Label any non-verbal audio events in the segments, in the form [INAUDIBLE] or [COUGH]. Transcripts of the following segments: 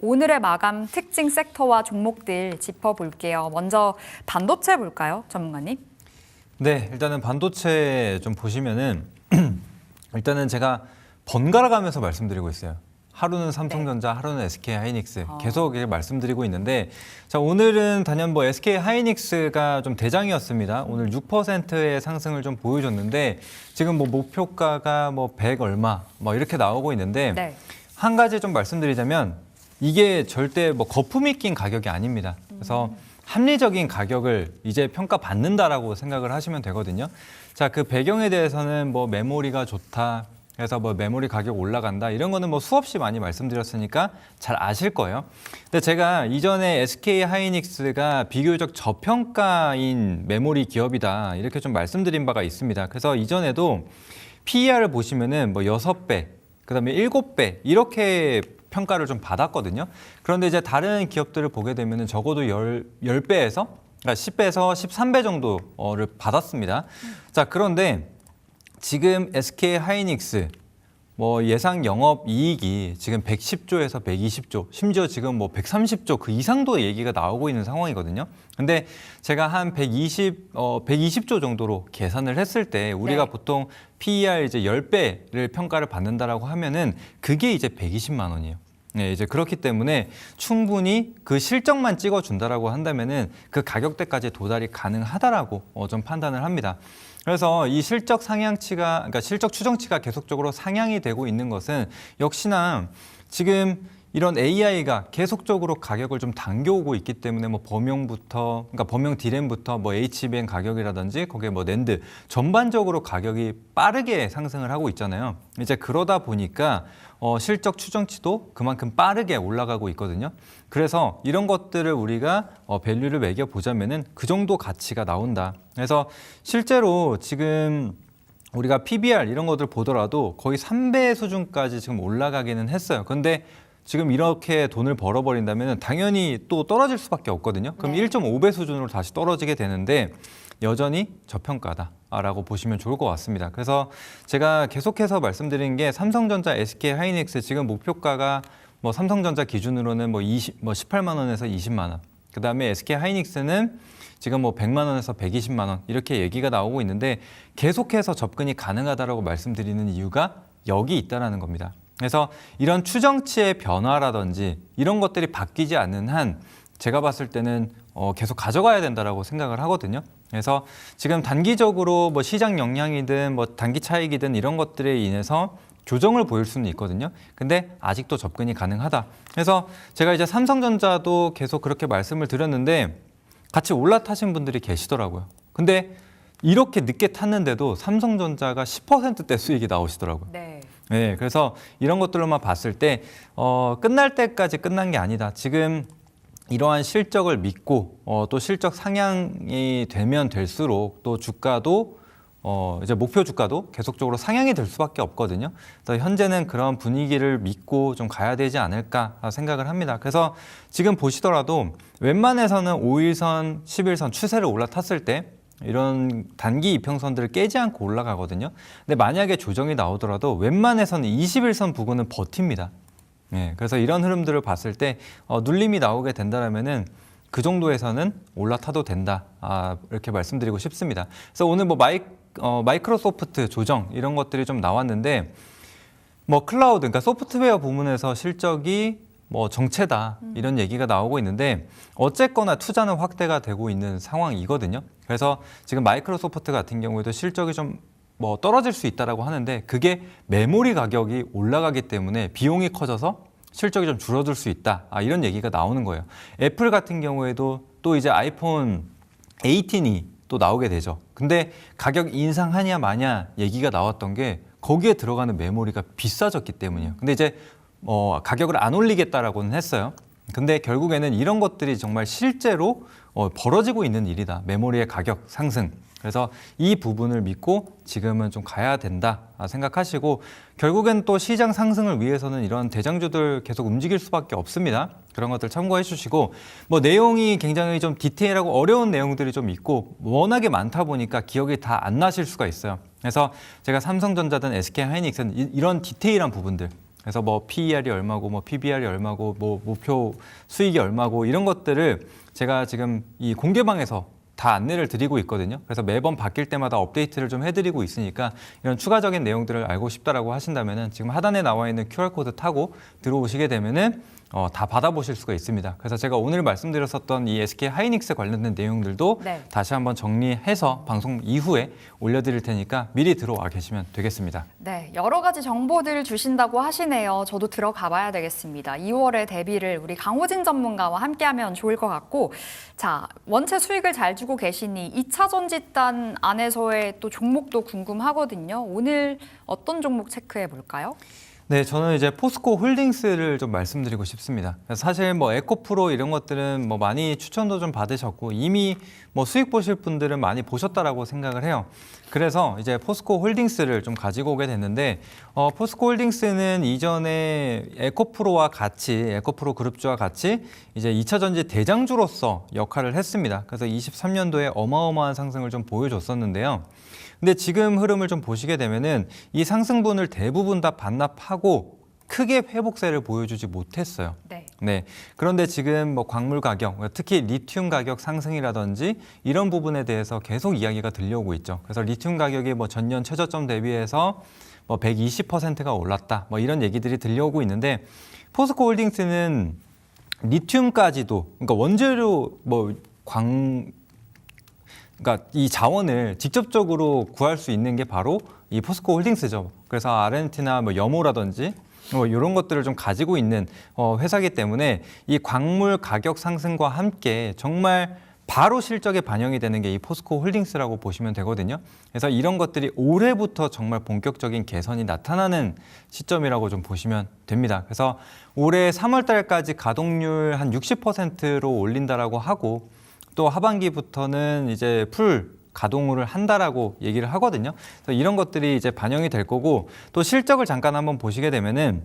오늘의 마감 특징 섹터와 종목들 짚어볼게요. 먼저 반도체 볼까요, 전문가님? 네, 일단은 반도체 좀 보시면은 [CLEARS THROAT] 일단은 제가 번갈아 가면서 말씀드리고 있어요. 하루는 삼성전자, 하루는 SK 하이닉스 아. 계속 이렇게 말씀드리고 있는데 자 오늘은 단연 뭐 SK 하이닉스가 좀 대장이었습니다. 오늘 6%의 상승을 좀 보여줬는데 지금 뭐 목표가가 뭐 100 얼마 뭐 이렇게 나오고 있는데 네. 한 가지 좀 말씀드리자면 이게 절대 뭐 거품이 낀 가격이 아닙니다. 그래서 합리적인 가격을 이제 평가받는다라고 생각을 하시면 되거든요. 자, 그 배경에 대해서는 뭐 메모리가 좋다. 그래서 뭐 메모리 가격 올라간다 이런 거는 뭐 수없이 많이 말씀드렸으니까 잘 아실 거예요. 근데 제가 이전에 SK 하이닉스가 비교적 저평가인 메모리 기업이다 이렇게 좀 말씀드린 바가 있습니다. 그래서 이전에도 PER을 보시면은 뭐 여섯 배 그다음에 일곱 배 이렇게 평가를 좀 받았거든요. 그런데 이제 다른 기업들을 보게 되면 은 적어도 열 10배에서 그러니까 10배에서 13배 정도를 받았습니다. 자, 그런데 지금 SK 하이닉스 뭐 예상 영업 이익이 지금 110조에서 120조, 심지어 지금 뭐 130조 그 이상도 얘기가 나오고 있는 상황이거든요. 근데 제가 한 120, 어, 120조 정도로 계산을 했을 때 우리가 네. 보통 PER 이제 10배를 평가를 받는다라고 하면은 그게 이제 120만 원이에요. 네, 이제 그렇기 때문에 충분히 그 실적만 찍어준다라고 한다면은 그 가격대까지 도달이 가능하다라고 어, 좀 판단을 합니다. 그래서 이 실적 상향치가, 그러니까 실적 추정치가 계속적으로 상향이 되고 있는 것은 역시나 지금 이런 AI가 계속적으로 가격을 좀 당겨오고 있기 때문에 뭐 범용부터 그러니까 범용 디램부터 뭐 HBM 가격이라든지 거기에 뭐 낸드 전반적으로 가격이 빠르게 상승을 하고 있잖아요. 이제 그러다 보니까 어, 실적 추정치도 그만큼 빠르게 올라가고 있거든요. 그래서 이런 것들을 우리가 어, 밸류를 매겨 보자면은 그 정도 가치가 나온다. 그래서 실제로 지금 우리가 PBR 이런 것들 보더라도 거의 3배 수준까지 지금 올라가기는 했어요. 근데 지금 이렇게 돈을 벌어버린다면 당연히 또 떨어질 수밖에 없거든요. 그럼 네. 1.5배 수준으로 다시 떨어지게 되는데 여전히 저평가다라고 보시면 좋을 것 같습니다. 그래서 제가 계속해서 말씀드린 게 삼성전자, SK 하이닉스 지금 목표가가 뭐 삼성전자 기준으로는 뭐 20, 뭐 18만 원에서 20만 원. 그다음에 SK 하이닉스는 지금 뭐 100만 원에서 120만 원 이렇게 얘기가 나오고 있는데 계속해서 접근이 가능하다라고 말씀드리는 이유가 여기 있다라는 겁니다. 그래서 이런 추정치의 변화라든지 이런 것들이 바뀌지 않는 한 제가 봤을 때는 어, 계속 가져가야 된다라고 생각을 하거든요. 그래서 지금 단기적으로 뭐 시장 영향이든 뭐 단기 차익이든 이런 것들에 인해서 조정을 보일 수는 있거든요. 근데 아직도 접근이 가능하다. 그래서 제가 이제 삼성전자도 계속 그렇게 말씀을 드렸는데 같이 올라타신 분들이 계시더라고요. 근데 이렇게 늦게 탔는데도 삼성전자가 10%대 수익이 나오시더라고요. 네. 네, 그래서 이런 것들로만 봤을 때 어, 끝날 때까지 끝난 게 아니다. 지금 이러한 실적을 믿고 어, 또 실적 상향이 되면 될수록 또 주가도 어, 이제 목표 주가도 계속적으로 상향이 될 수밖에 없거든요. 그래서 현재는 그런 분위기를 믿고 좀 가야 되지 않을까 생각을 합니다. 그래서 지금 보시더라도 웬만해서는 5일선, 10일선 추세를 올라탔을 때 이런 단기 이평선들을 깨지 않고 올라가거든요. 근데 만약에 조정이 나오더라도 웬만해서는 21선 부근은 버팁니다. 예, 그래서 이런 흐름들을 봤을 때 어, 눌림이 나오게 된다라면은 그 정도에서는 올라타도 된다. 아, 이렇게 말씀드리고 싶습니다. 그래서 오늘 뭐 마이, 어, 마이크로소프트 조정 이런 것들이 좀 나왔는데 뭐 클라우드, 그러니까 소프트웨어 부문에서 실적이 뭐 정체다 이런 얘기가 나오고 있는데 어쨌거나 투자는 확대가 되고 있는 상황이거든요. 그래서 지금 마이크로소프트 같은 경우에도 실적이 좀 뭐 떨어질 수 있다라고 하는데 그게 메모리 가격이 올라가기 때문에 비용이 커져서 실적이 좀 줄어들 수 있다. 아, 이런 얘기가 나오는 거예요. 애플 같은 경우에도 또 이제 아이폰 18이 또 나오게 되죠. 근데 가격 인상하냐 마냐 얘기가 나왔던 게 거기에 들어가는 메모리가 비싸졌기 때문이에요. 근데 이제 어, 가격을 안 올리겠다라고는 했어요. 근데 결국에는 이런 것들이 정말 실제로 어, 벌어지고 있는 일이다. 메모리의 가격 상승. 그래서 이 부분을 믿고 지금은 좀 가야 된다 생각하시고 결국엔 또 시장 상승을 위해서는 이런 대장주들 계속 움직일 수밖에 없습니다. 그런 것들 참고해 주시고 뭐 내용이 굉장히 좀 디테일하고 어려운 내용들이 좀 있고 워낙에 많다 보니까 기억이 다 안 나실 수가 있어요. 그래서 제가 삼성전자든 SK 하이닉스는 이- 이런 디테일한 부분들 그래서 뭐 PER이 얼마고 뭐 PBR이 얼마고 뭐 목표 수익이 얼마고 이런 것들을 제가 지금 이 공개방에서 다 안내를 드리고 있거든요. 그래서 매번 바뀔 때마다 업데이트를 좀 해드리고 있으니까 이런 추가적인 내용들을 알고 싶다라고 하신다면은 지금 하단에 나와 있는 QR 코드 타고 들어오시게 되면은 어, 다 받아보실 수가 있습니다. 그래서 제가 오늘 말씀드렸었던 이 SK 하이닉스 관련된 내용들도 네. 다시 한번 정리해서 방송 이후에 올려드릴 테니까 미리 들어와 계시면 되겠습니다. 네, 여러 가지 정보들을 주신다고 하시네요. 저도 들어가 봐야 되겠습니다. 2월에 데뷔를 우리 강호진 전문가와 함께하면 좋을 것 같고, 자 원체 수익을 잘 주고 계시니 2차 전지단 안에서의 또 종목도 궁금하거든요. 오늘 어떤 종목 체크해 볼까요? 네, 저는 이제 포스코 홀딩스를 좀 말씀드리고 싶습니다. 사실 뭐 에코프로 이런 것들은 뭐 많이 추천도 좀 받으셨고 이미 뭐 수익 보실 분들은 많이 보셨다라고 생각을 해요. 그래서 이제 포스코 홀딩스를 좀 가지고 오게 됐는데 어, 포스코 홀딩스는 이전에 에코프로와 같이 에코프로 그룹주와 같이 이제 2차 전지 대장주로서 역할을 했습니다. 그래서 23년도에 어마어마한 상승을 좀 보여줬었는데요. 근데 지금 흐름을 좀 보시게 되면은 이 상승분을 대부분 다 반납하고 크게 회복세를 보여주지 못했어요. 네. 네. 그런데 지금 뭐 광물 가격, 특히 리튬 가격 상승이라든지 이런 부분에 대해서 계속 이야기가 들려오고 있죠. 그래서 리튬 가격이 뭐 전년 최저점 대비해서 뭐 120%가 올랐다. 뭐 이런 얘기들이 들려오고 있는데 포스코 홀딩스는 리튬까지도 그러니까 원재료 뭐 광 그러니까 이 자원을 직접적으로 구할 수 있는 게 바로 이 포스코 홀딩스죠. 그래서 아르헨티나 뭐 염호라든지 뭐 이런 것들을 좀 가지고 있는 어, 회사기 때문에 이 광물 가격 상승과 함께 정말 바로 실적에 반영이 되는 게 이 포스코 홀딩스라고 보시면 되거든요. 그래서 이런 것들이 올해부터 정말 본격적인 개선이 나타나는 시점이라고 좀 보시면 됩니다. 그래서 올해 3월 달까지 가동률 한 60%로 올린다라고 하고 또 하반기부터는 이제 풀 가동을 한다라고 얘기를 하거든요. 그래서 이런 것들이 이제 반영이 될 거고 또 실적을 잠깐 한번 보시게 되면은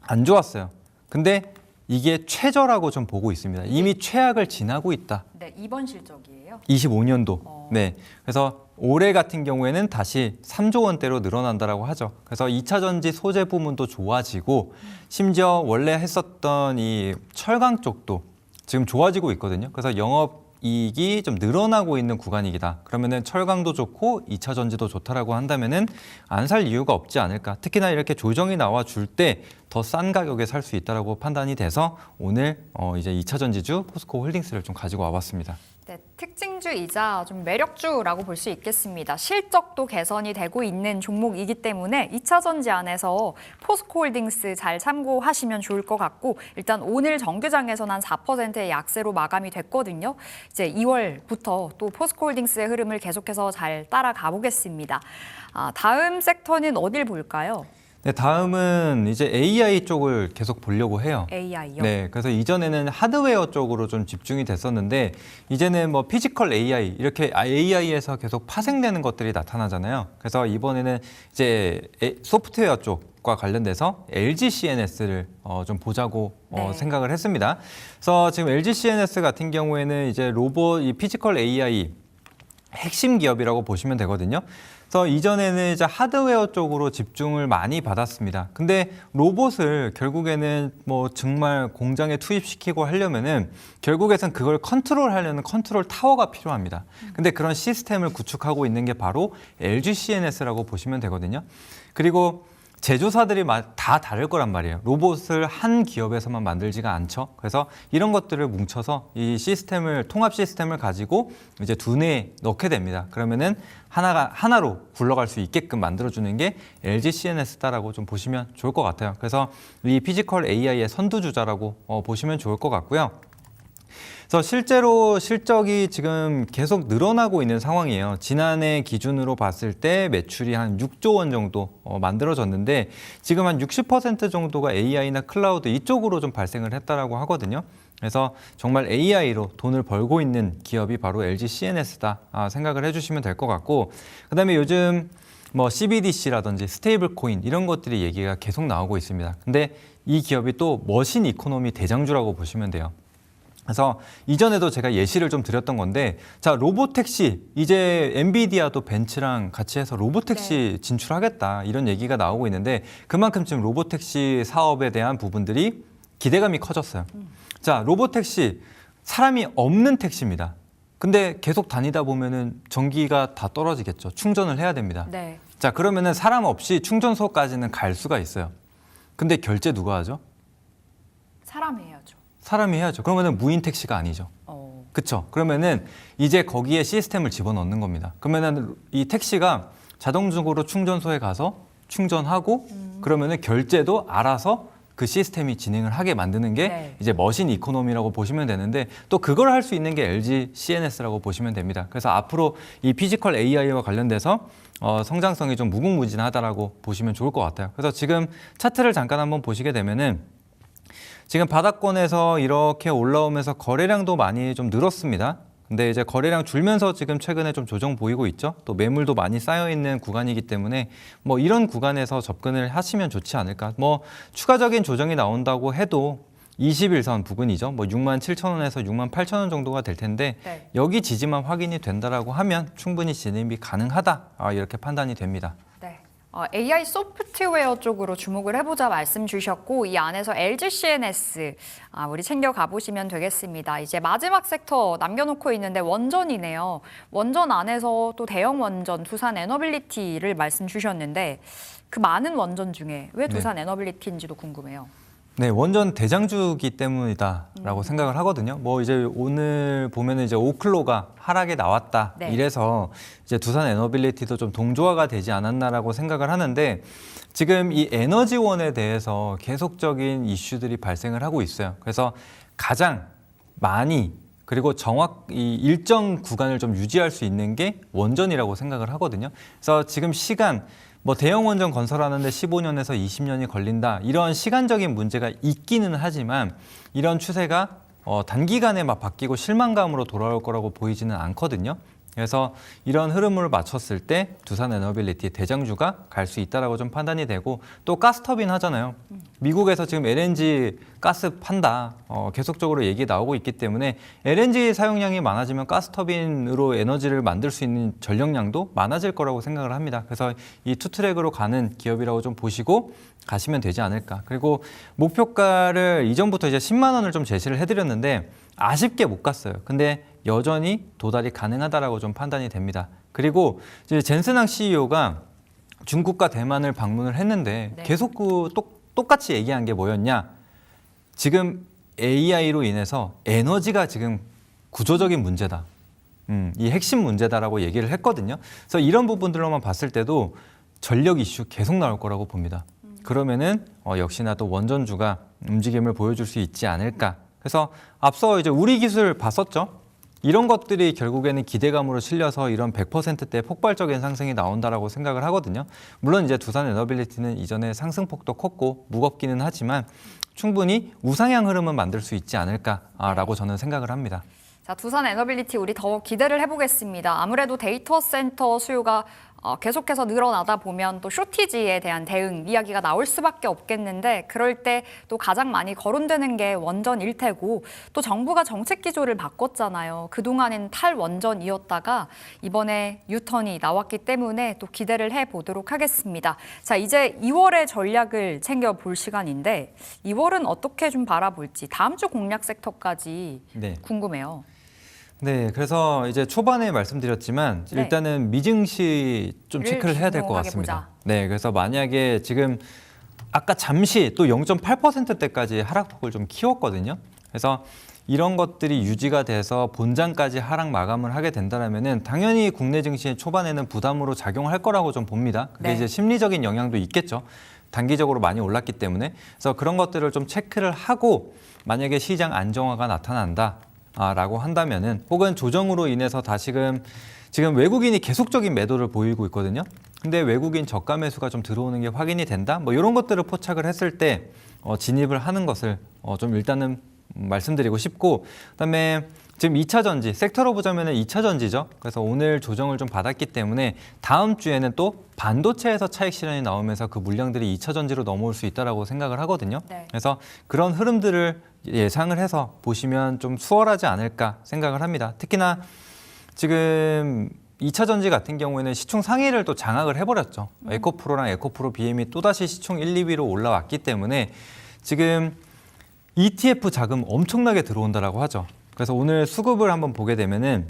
안 좋았어요. 근데 이게 최저라고 좀 보고 있습니다. 이미 최악을 지나고 있다. 네, 이번 실적이에요. 25년도. 어. 네. 그래서 올해 같은 경우에는 다시 3조 원대로 늘어난다라고 하죠. 그래서 2차 전지 소재 부문도 좋아지고 심지어 원래 했었던 이 철강 쪽도 지금 좋아지고 있거든요. 그래서 영업 이익이 좀 늘어나고 있는 구간이다. 그러면은 철강도 좋고 2차 전지도 좋다라고 한다면은 안 살 이유가 없지 않을까. 특히나 이렇게 조정이 나와 줄 때 더 싼 가격에 살 수 있다라고 판단이 돼서 오늘 어 이제 2차 전지주 포스코 홀딩스를 좀 가지고 와봤습니다. 네, 특징주이자 좀 매력주라고 볼 수 있겠습니다. 실적도 개선이 되고 있는 종목이기 때문에 2차 전지 안에서 포스코홀딩스 잘 참고하시면 좋을 것 같고 일단 오늘 정규장에서는 한 4%의 약세로 마감이 됐거든요. 이제 2월부터 또 포스코홀딩스의 흐름을 계속해서 잘 따라가 보겠습니다. 아, 다음 섹터는 어딜 볼까요? 네, 다음은 이제 AI 쪽을 계속 보려고 해요. AI요. 네, 그래서 이전에는 하드웨어 쪽으로 좀 집중이 됐었는데 이제는 뭐 피지컬 AI 이렇게 AI에서 계속 파생되는 것들이 나타나잖아요. 그래서 이번에는 이제 에- 소프트웨어 쪽과 관련돼서 LG CNS를 어, 좀 보자고 어, 네. 생각을 했습니다. 그래서 지금 LG CNS 같은 경우에는 이제 로봇 이 피지컬 AI 핵심 기업이라고 보시면 되거든요. 그래서 이전에는 이제 하드웨어 쪽으로 집중을 많이 받았습니다. 근데 로봇을 결국에는 뭐 정말 공장에 투입시키고 하려면은 결국에선 그걸 컨트롤하려는 컨트롤 타워가 필요합니다. 근데 그런 시스템을 구축하고 있는 게 바로 LG CNS라고 보시면 되거든요. 그리고 제조사들이 마- 다 다를 거란 말이에요. 로봇을 한 기업에서만 만들지가 않죠. 그래서 이런 것들을 뭉쳐서 이 시스템을 통합 시스템을 가지고 이제 두뇌에 넣게 됩니다. 그러면은 하나가 하나로 굴러갈 수 있게끔 만들어주는 게 LG CNS다라고 좀 보시면 좋을 것 같아요. 그래서 이 피지컬 AI의 선두주자라고 어, 보시면 좋을 것 같고요. 그래서 실제로 실적이 지금 계속 늘어나고 있는 상황이에요. 지난해 기준으로 봤을 때 매출이 한 6조 원 정도 어, 만들어졌는데 지금 한 60% 정도가 AI나 클라우드 이쪽으로 좀 발생을 했다라고 하거든요. 그래서 정말 AI로 돈을 벌고 있는 기업이 바로 LG CNS다 아, 생각을 해주시면 될 것 같고 그다음에 요즘 뭐 CBDC라든지 스테이블 코인 이런 것들이 얘기가 계속 나오고 있습니다. 근데 이 기업이 또 머신 이코노미 대장주라고 보시면 돼요. 그래서 이전에도 제가 예시를 좀 드렸던 건데 자 로보택시 이제 엔비디아도 벤츠랑 같이 해서 로보택시 진출하겠다 이런 얘기가 나오고 있는데 그만큼 지금 로보택시 사업에 대한 부분들이 기대감이 커졌어요. 자 로보택시 사람이 없는 택시입니다. 근데 계속 다니다 보면은 전기가 다 떨어지겠죠. 충전을 해야 됩니다. 네. 자 그러면은 사람 없이 충전소까지는 갈 수가 있어요. 근데 결제 누가 하죠? 사람이 해야죠. 사람이 해야죠. 그러면은 무인 택시가 아니죠. 어. 그렇죠. 그러면은 이제 거기에 시스템을 집어넣는 겁니다. 그러면은 이 택시가 자동적으로 충전소에 가서 충전하고 그러면은 결제도 알아서 그 시스템이 진행을 하게 만드는 게 네. 이제 머신 이코노미라고 보시면 되는데 또 그걸 할 수 있는 게 LG CNS라고 보시면 됩니다. 그래서 앞으로 이 피지컬 AI와 관련돼서 어, 성장성이 좀 무궁무진하다라고 보시면 좋을 것 같아요. 그래서 지금 차트를 잠깐 한번 보시게 되면은 지금 바닥권에서 이렇게 올라오면서 거래량도 많이 좀 늘었습니다. 근데 이제 거래량 줄면서 지금 최근에 좀 조정 보이고 있죠. 또 매물도 많이 쌓여 있는 구간이기 때문에 뭐 이런 구간에서 접근을 하시면 좋지 않을까. 뭐 추가적인 조정이 나온다고 해도 21선 부근이죠. 뭐 6만 7천 원에서 6만 8천 원 정도가 될 텐데 네. 여기 지지만 확인이 된다라고 하면 충분히 진입이 가능하다. 아, 이렇게 판단이 됩니다. 네. 어, AI 소프트웨어 쪽으로 주목을 해보자 말씀 주셨고 이 안에서 LG CNS 아, 우리 챙겨 가보시면 되겠습니다. 이제 마지막 섹터 남겨놓고 있는데 원전이네요. 원전 안에서 또 대형 원전 두산 에너빌리티를 말씀 주셨는데 그 많은 원전 중에 왜 두산 에너빌리티인지도 궁금해요. 네, 원전 대장주기 때문이다라고 생각을 하거든요. 뭐 이제 오늘 보면은 이제 오클로가 하락에 나왔다 네. 이래서 이제 두산 에너빌리티도 좀 동조화가 되지 않았나라고 생각을 하는데 지금 이 에너지원에 대해서 계속적인 이슈들이 발생을 하고 있어요. 그래서 가장 많이 그리고 정확 이 일정 구간을 좀 유지할 수 있는 게 원전이라고 생각을 하거든요. 그래서 지금 시간 뭐 대형 원전 건설하는데 15년에서 20년이 걸린다 이런 시간적인 문제가 있기는 하지만 이런 추세가 어, 단기간에 막 바뀌고 실망감으로 돌아올 거라고 보이지는 않거든요. 그래서 이런 흐름을 맞췄을 때 두산 에너빌리티 대장주가 갈 수 있다라고 좀 판단이 되고 또 가스터빈 하잖아요. 미국에서 지금 LNG 가스 판다 어, 계속적으로 얘기 나오고 있기 때문에 LNG 사용량이 많아지면 가스터빈으로 에너지를 만들 수 있는 전력량도 많아질 거라고 생각을 합니다. 그래서 이 투트랙으로 가는 기업이라고 좀 보시고 가시면 되지 않을까. 그리고 목표가를 이전부터 이제 10만 원을 좀 제시를 해드렸는데 아쉽게 못 갔어요. 근데 여전히 도달이 가능하다라고 좀 판단이 됩니다. 그리고 이제 젠슨항 CEO가 중국과 대만을 방문을 했는데 네. 계속 그 똑, 똑같이 얘기한 게 뭐였냐? 지금 AI로 인해서 에너지가 지금 구조적인 문제다. 음, 이 핵심 문제다라고 얘기를 했거든요. 그래서 이런 부분들로만 봤을 때도 전력 이슈 계속 나올 거라고 봅니다. 그러면은 어, 역시나 또 원전주가 움직임을 보여줄 수 있지 않을까. 그래서 앞서 이제 우리 기술 봤었죠. 이런 것들이 결국에는 기대감으로 실려서 이런 100%대 폭발적인 상승이 나온다라고 생각을 하거든요. 물론 이제 두산 에너빌리티는 이전에 상승폭도 컸고 무겁기는 하지만 충분히 우상향 흐름은 만들 수 있지 않을까라고 저는 생각을 합니다. 자, 두산 에너빌리티 우리 더 기대를 해보겠습니다. 아무래도 데이터 센터 수요가 어, 계속해서 늘어나다 보면 또 쇼티지에 대한 대응 이야기가 나올 수밖에 없겠는데 그럴 때 또 가장 많이 거론되는 게 원전일 테고 또 정부가 정책 기조를 바꿨잖아요. 그동안은 탈원전이었다가 이번에 유턴이 나왔기 때문에 또 기대를 해보도록 하겠습니다. 자, 이제 2월의 전략을 챙겨볼 시간인데 2월은 어떻게 좀 바라볼지 다음 주 공략 섹터까지 네. 궁금해요. 네, 그래서 이제 초반에 말씀드렸지만 네. 일단은 미증시 좀 를 체크를 해야 될것 주목하게 같습니다. 네, 그래서 만약에 지금 아까 잠시 또 0.8%대까지 하락폭을 좀 키웠거든요. 그래서 이런 것들이 유지가 돼서 본장까지 하락 마감을 하게 된다면은 당연히 국내 증시의 초반에는 부담으로 작용할 거라고 좀 봅니다. 근데 네. 이제 심리적인 영향도 있겠죠. 단기적으로 많이 올랐기 때문에 그래서 그런 것들을 좀 체크를 하고 만약에 시장 안정화가 나타난다. 아, 라고 한다면은 혹은 조정으로 인해서 다시금 지금 외국인이 계속적인 매도를 보이고 있거든요. 근데 외국인 저가 매수가 좀 들어오는 게 확인이 된다. 뭐 이런 것들을 포착을 했을 때 어, 진입을 하는 것을 어, 좀 일단은 말씀드리고 싶고 그다음에 지금 2차 전지 섹터로 보자면은 2차 전지죠. 그래서 오늘 조정을 좀 받았기 때문에 다음 주에는 또 반도체에서 차익 실현이 나오면서 그 물량들이 2차 전지로 넘어올 수 있다라고 생각을 하거든요. 네. 그래서 그런 흐름들을 예상을 해서 보시면 좀 수월하지 않을까 생각을 합니다. 특히나 지금 2차 전지 같은 경우에는 시총 상위를 또 장악을 해버렸죠. 에코프로랑 에코프로 BM이 또다시 시총 1, 2위로 올라왔기 때문에 지금 ETF 자금 엄청나게 들어온다라고 하죠. 그래서 오늘 수급을 한번 보게 되면은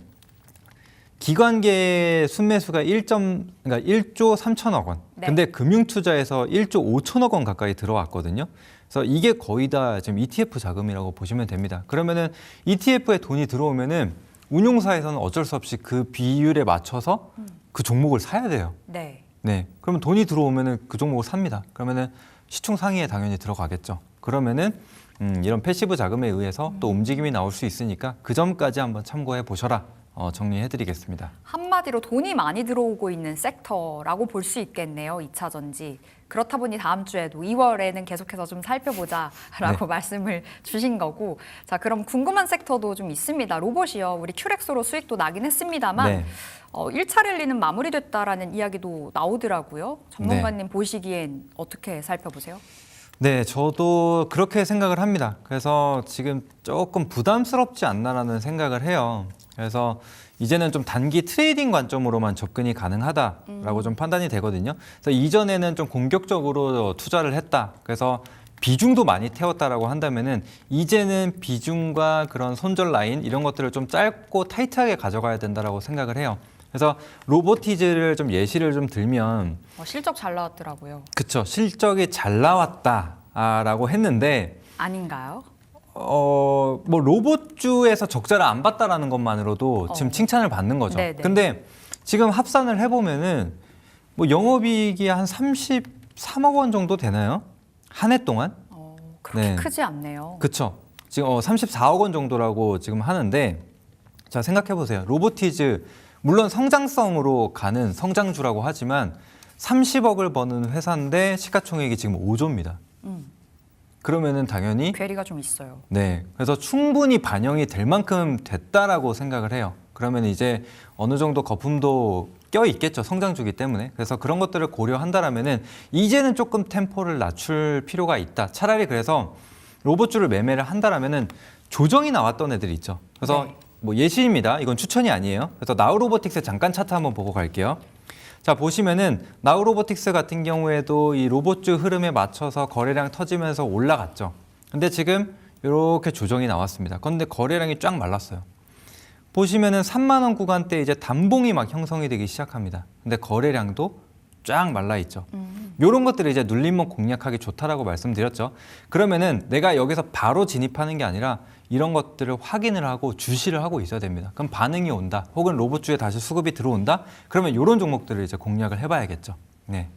기관계 순매수가 1. 그러니까 1조 3천억 원. 네. 근데 금융 투자에서 1조 5천억 원 가까이 들어왔거든요. 그래서 이게 거의 다 지금 ETF 자금이라고 보시면 됩니다. 그러면은 ETF에 돈이 들어오면은 운용사에서는 어쩔 수 없이 그 비율에 맞춰서 그 종목을 사야 돼요. 네. 네. 그러면 돈이 들어오면은 그 종목을 삽니다. 그러면은 시총 상위에 당연히 들어가겠죠. 그러면은 음, 이런 패시브 자금에 의해서 또 움직임이 나올 수 있으니까 그 점까지 한번 참고해 보셔라. 어, 정리해드리겠습니다. 한마디로 돈이 많이 들어오고 있는 섹터라고 볼 수 있겠네요. 2차 전지. 그렇다 보니 다음 주에도 2월에는 계속해서 좀 살펴보자라고 [LAUGHS] 말씀을 주신 거고. 자, 그럼 궁금한 섹터도 좀 있습니다. 로봇이요. 우리 큐렉소로 수익도 나긴 했습니다만 네. 어, 1차 랠리는 마무리됐다라는 이야기도 나오더라고요. 네. 전문가님 보시기엔 어떻게 살펴보세요? 네, 저도 그렇게 생각을 합니다. 그래서 지금 조금 부담스럽지 않나라는 생각을 해요. 그래서 이제는 좀 단기 트레이딩 관점으로만 접근이 가능하다라고 좀 판단이 되거든요. 그래서 이전에는 좀 공격적으로 투자를 했다. 그래서 비중도 많이 태웠다라고 한다면은 이제는 비중과 그런 손절 라인 이런 것들을 좀 짧고 타이트하게 가져가야 된다라고 생각을 해요. 그래서 로보티즈를 좀 예시를 좀 들면 어, 실적 잘 나왔더라고요. 그쵸 실적이 잘 나왔다라고 했는데 아닌가요? 어 뭐 로봇주에서 적자를 안 봤다라는 것만으로도 지금 어. 칭찬을 받는 거죠. 네네. 근데 지금 합산을 해 보면은 뭐 영업이익이 한 33억 원 정도 되나요? 한 해 동안? 어, 그렇게 네. 크지 않네요. 그쵸. 지금 어, 34억 원 정도라고 지금 하는데 자 생각해 보세요. 로보티즈 물론 성장성으로 가는 성장주라고 하지만 30억을 버는 회사인데 시가총액이 지금 5조입니다. 음. 그러면은 당연히 괴리가 좀 있어요. 네. 그래서 충분히 반영이 될 만큼 됐다라고 생각을 해요. 그러면 이제 어느 정도 거품도 껴 있겠죠. 성장주기 때문에. 그래서 그런 것들을 고려한다라면은 이제는 조금 템포를 낮출 필요가 있다. 차라리 그래서 로봇주를 매매를 한다라면은 조정이 나왔던 애들 있죠. 그래서 네. 뭐 예시입니다. 이건 추천이 아니에요. 그래서 나우로보틱스 잠깐 차트 한번 보고 갈게요. 자 보시면은 나우로보틱스 같은 경우에도 이 로봇주 흐름에 맞춰서 거래량 터지면서 올라갔죠. 근데 지금 이렇게 조정이 나왔습니다. 그런데 거래량이 쫙 말랐어요. 보시면은 3만 원 구간대 이제 단봉이 막 형성이 되기 시작합니다. 근데 거래량도 쫙 말라 있죠. 이런 것들을 이제 눌림목 공략하기 좋다라고 말씀드렸죠. 그러면은 내가 여기서 바로 진입하는 게 아니라 이런 것들을 확인을 하고 주시를 하고 있어야 됩니다. 그럼 반응이 온다. 혹은 로봇주에 다시 수급이 들어온다. 그러면 이런 종목들을 이제 공략을 해봐야겠죠. 네.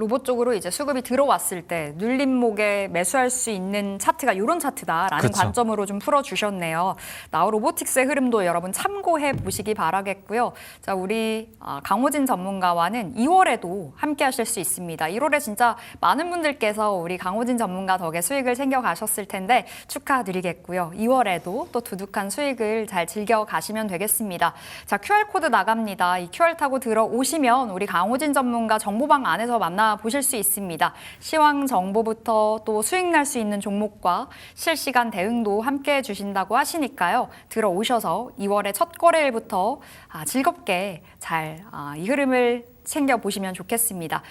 로봇 쪽으로 이제 수급이 들어왔을 때 눌림목에 매수할 수 있는 차트가 이런 차트다라는 그쵸. 관점으로 좀 풀어주셨네요. 나우 로보틱스의 흐름도 여러분 참고해 보시기 바라겠고요. 자, 우리 아, 강호진 전문가와는 2월에도 함께 하실 수 있습니다. 1월에 진짜 많은 분들께서 우리 강호진 전문가 덕에 수익을 챙겨 가셨을 텐데 축하드리겠고요. 2월에도 또 두둑한 수익을 잘 즐겨 가시면 되겠습니다. 자, QR코드 나갑니다. 이 QR 타고 들어오시면 우리 강호진 전문가 정보방 안에서 만나 보실 수 있습니다. 시황 정보부터 또 수익 날 수 있는 종목과 실시간 대응도 함께 해주신다고 하시니까요. 들어오셔서 2월의 첫 거래일부터 아, 즐겁게 잘 아, 이 흐름을 챙겨 보시면 좋겠습니다.